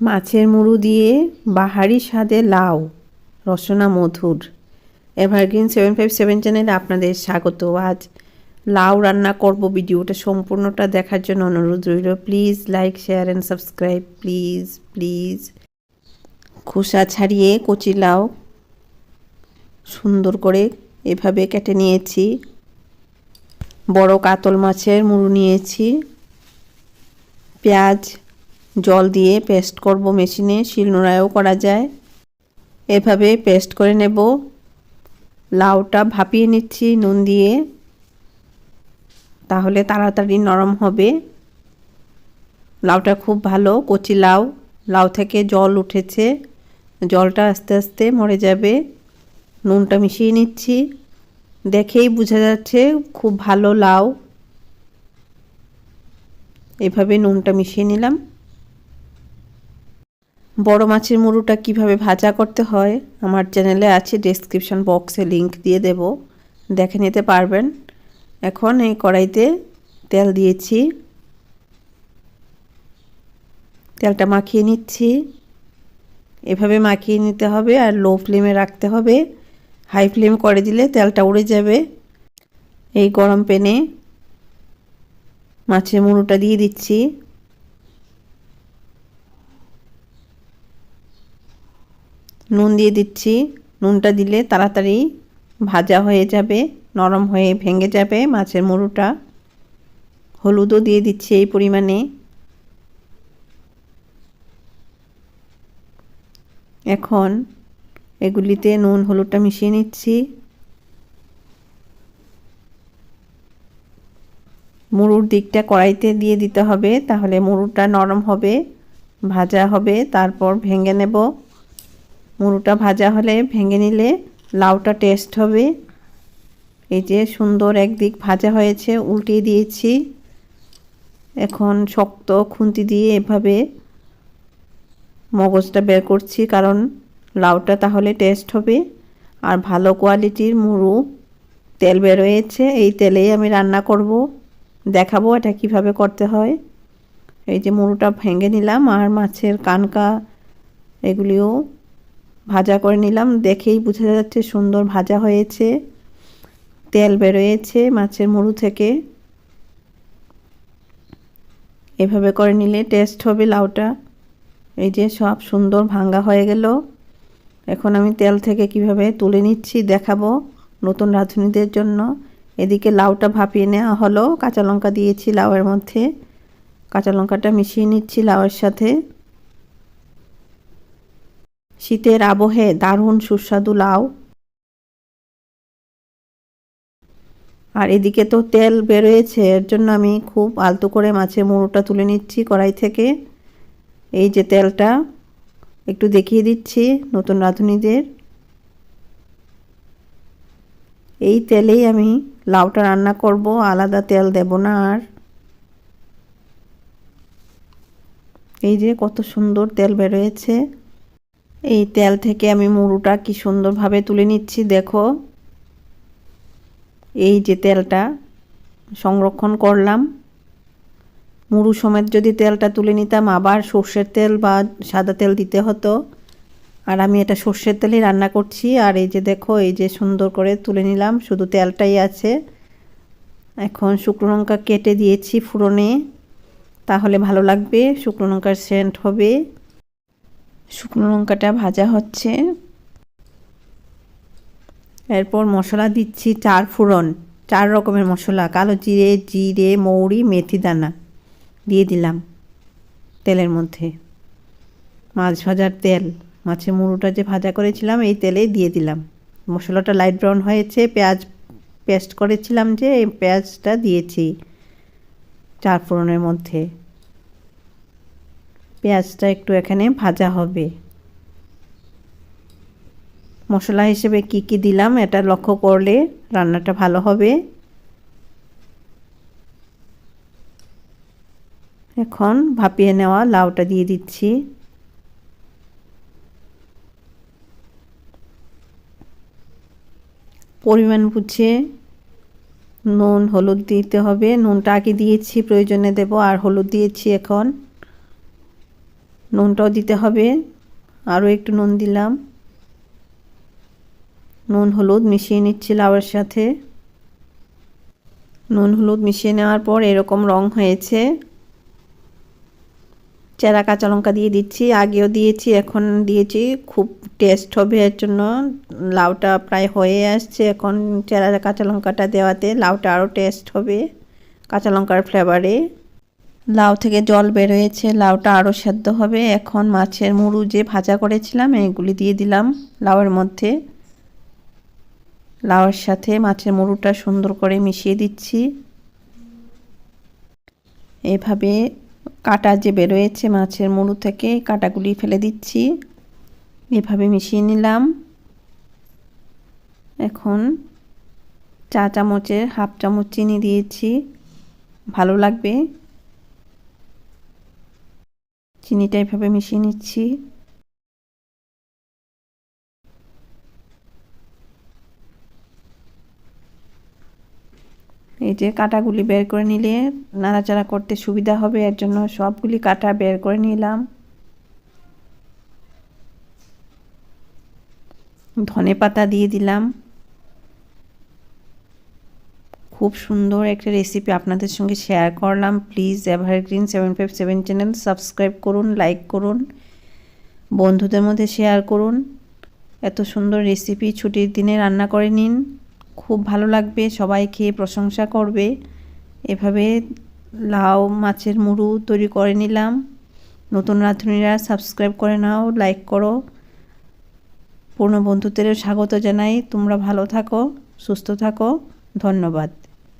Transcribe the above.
মাছের মুড়ো দিয়ে বাহারি স্বাদে লাউ, রসনা মধুর। এভারগ্রিন সেভেন ফাইভ সেভেন চ্যানেলে আপনাদের স্বাগত। আজ লাউ রান্না করব ভিডিওটা সম্পূর্ণটা দেখার জন্য অনুরোধ রইল। Please like, share and subscribe. Please please. খোসা ছাড়িয়ে কচি লাউ সুন্দর করে এভাবে কেটে নিয়েছি। বড় কাতল মাছের মুড়ো নিয়েছি। পেঁয়াজ জল দিয়ে পেস্ট করব মেশিনে, শিলনোড়ায়ও করা যায়। এভাবে পেস্ট করে নেব। লাউটা ভাপিয়ে নিচ্ছি নুন দিয়ে। তাহলে তাড়াতাড়ি নরম হবে। লাউটা খুব ভালো, কচি লাউ। লাউ থেকে জল উঠেছে। জলটা আস্তে আস্তে মরে যাবে। নুনটা মিশিয়ে নিচ্ছি। দেখেই বোঝা যাচ্ছে খুব ভালো লাউ। এভাবে নুনটা মিশিয়ে নিলাম। বড় মাছের মুড়োটা কীভাবে ভাজা করতে হয় আমার চ্যানেলে আছে ডেসক্রিপশন বক্সে লিংক দিয়ে দেব। দেখে নিতে পারবেন। এখন এই কড়াইতে তেল দিয়েছি। তেলটা মাখিয়ে নিচ্ছি। এভাবে মাখিয়ে নিতে হবে আর লো ফ্লেমে রাখতে হবে। হাই ফ্লেম করে দিলে তেলটা উড়ে যাবে। এই গরম প্যানে মাছের মুড়োটা দিয়ে দিচ্ছি। নুন দিয়ে দিচ্ছি। নুনটা দিলে তাড়াতাড়ি ভাজা হয়ে যাবে, নরম হয়ে ভেঙে যাবে মাছের মুড়োটা। হলুদও দিয়ে দিচ্ছি এই পরিমাণে। এখন এগুলিতে নুন, হলুদটা মিশিয়ে নিচ্ছি। মুড়ুর দিকটা কড়াইতে দিয়ে দিতে হবে, তাহলে মুড়ুটা নরম হবে, ভাজা হবে, তারপর ভেঙে নেব। মুড়োটা ভাজা হলে ভেঙে নিলে লাউটা টেস্ট হবে। এই যে সুন্দর একদিক ভাজা হয়েছে, উল্টিয়ে দিয়েছি। এখন শক্ত খুন্তি দিয়ে এভাবে মগজটা বের করছি, কারণ লাউটা তাহলে টেস্ট হবে। আর ভালো কোয়ালিটির মুড়ো, তেল বেরোয়েছে, এই তেলেই আমি রান্না করব। দেখাবো এটা কীভাবে করতে হয়। এই যে মুড়োটা ভেঙে নিলাম, আর মাছের কানকা এগুলিও ভাজা করে নিলাম। দেখেই বোঝা যাচ্ছে সুন্দর ভাজা হয়েছে। তেল বেরোয়েছে মাছের মুড়ো থেকে। এভাবে করে নিলে টেস্ট হবে লাউটা। এই যে সব সুন্দর ভাঙ্গা হয়ে গেল। এখন আমি তেল থেকে কীভাবে তুলে নিচ্ছি দেখাবো নতুন রাঁধুনিদের জন্য। এদিকে লাউটা ভাপিয়ে নেওয়া হলো। কাঁচা লঙ্কা দিয়েছি লাউয়ের মধ্যে। কাঁচা লঙ্কাটা মিশিয়ে নিচ্ছি লাউয়ের সাথে। শীতের আবহে দারুণ সুস্বাদু লাউ। আর এদিকে তো তেল বেরোয়েছে, এর জন্য আমি খুব আলতো করে মাছের মুড়োটা তুলে নিচ্ছি কড়াই থেকে। এই যে তেলটা, একটু দেখিয়ে দিচ্ছি নতুন রাঁধুনিদের। এই তেলেই আমি লাউটা রান্না করব, আলাদা তেল দেব না আর। এই যে কত সুন্দর তেল বেরোয়েছে। এই তেল থেকে আমি মুড়োটা কি সুন্দরভাবে তুলে নিচ্ছি, দেখো। এই যে তেলটা সংরক্ষণ করলাম। মুড়ু সমেত যদি তেলটা তুলে নিতাম, আবার সর্ষের তেল বা সাদা তেল দিতে হতো। আর আমি এটা সর্ষের তেলেই রান্না করছি, আর এই যে দেখো, এই যে সুন্দর করে তুলে নিলাম, শুধু তেলটাই আছে। এখন শুকনো লঙ্কা কেটে দিয়েছি ফুরনে, তাহলে ভালো লাগবে, শুকনো লঙ্কার সেন্ট হবে। শুকনো লঙ্কাটা ভাজা হচ্ছে। এরপর মশলা দিচ্ছি চার ফুরন চার রকমের মশলা, কালো জিরে জিরে, মৌরি, মেথি দানা দিয়ে দিলাম তেলের মধ্যে। মাছ ভাজার তেল, মাছের মুড়োটা যে ভাজা করেছিলাম এই তেলে দিয়ে দিলাম। মশলাটা লাইট ব্রাউন হয়েছে, পেঁয়াজ পেস্ট করেছিলাম যে, এই পেঁয়াজটা দিয়েছি চার ফোড়নের মধ্যে। পেঁয়াজটা একটু এখানে ভাজা হবে। মশলা হিসেবে কি কি দিলাম এটা লক্ষ্য করলে রান্নাটা ভালো হবে। এখন ভাপিয়ে নেওয়া লাউটা দিয়ে দিচ্ছি। পরিমাণ বুঝে নুন, হলুদ দিতে হবে। নুনটা আগে দিয়েছি, প্রয়োজনে দেব। আর হলুদ দিয়েছি এখন। নুনটাও দিতে হবে। আরও একটু নুন দিলাম। নুন হলুদ মিশিয়ে নিচ্ছি লাউয়ের সাথে। নুন হলুদ মিশিয়ে নেওয়ার পর এরকম রং হয়েছে। চেরা কাঁচা লঙ্কা দিয়ে দিচ্ছি। আগেও দিয়েছি, এখন দিয়েছি। খুব টেস্ট হবে, এর জন্য লাউটা প্রায় হয়ে আসছে। এখন চেরা কাঁচা লঙ্কাটা দেওয়াতে লাউটা আরও টেস্ট হবে কাঁচা লঙ্কার ফ্লেভারে। লাউ থেকে জল বেরোয়েছে, লাউটা আরও সেদ্ধ হবে। এখন মাছের মুড়ু যে ভাজা করেছিলাম এগুলি দিয়ে দিলাম লাউয়ের মধ্যে। লাউয়ের সাথে মাছের মুড়ুটা সুন্দর করে মিশিয়ে দিচ্ছি। এভাবে কাটা যে বেরোয়েছে মাছের মুড়ু থেকে, কাটাগুলি ফেলে দিচ্ছি। এভাবে মিশিয়ে নিলাম। এখন চা চামচের হাফ চামচ চিনি দিয়েছি। ভালো লাগবে। চিনিটা এভাবে মিশিয়ে নিচ্ছি। এই যে কাটাগুলি বের করে নিলে নাড়াচাড়া করতে সুবিধা হবে, এর জন্য সবগুলি কাটা বের করে নিলাম। ধনে পাতা দিয়ে দিলাম। খুব সুন্দর একটা রেসিপি আপনাদের সঙ্গে শেয়ার করলাম। Please Evergreen seven five seven channel subscribe করুন লাইক করুন, বন্ধুদের মধ্যে শেয়ার করুন। এত সুন্দর রেসিপি ছুটির দিনে রান্না করে নিন। খুব ভালো লাগবে, সবাই খেয়ে প্রশংসা করবে। এভাবে লাউ, মাছের মুড়ু তৈরি করে নিলাম। নতুন রাঁধুনিরা সাবস্ক্রাইব করে নাও লাইক করো। পূর্ণ বন্ধুদেরও স্বাগত জানাই। তোমরা ভালো থাকো, সুস্থ থাকো। ধন্যবাদ।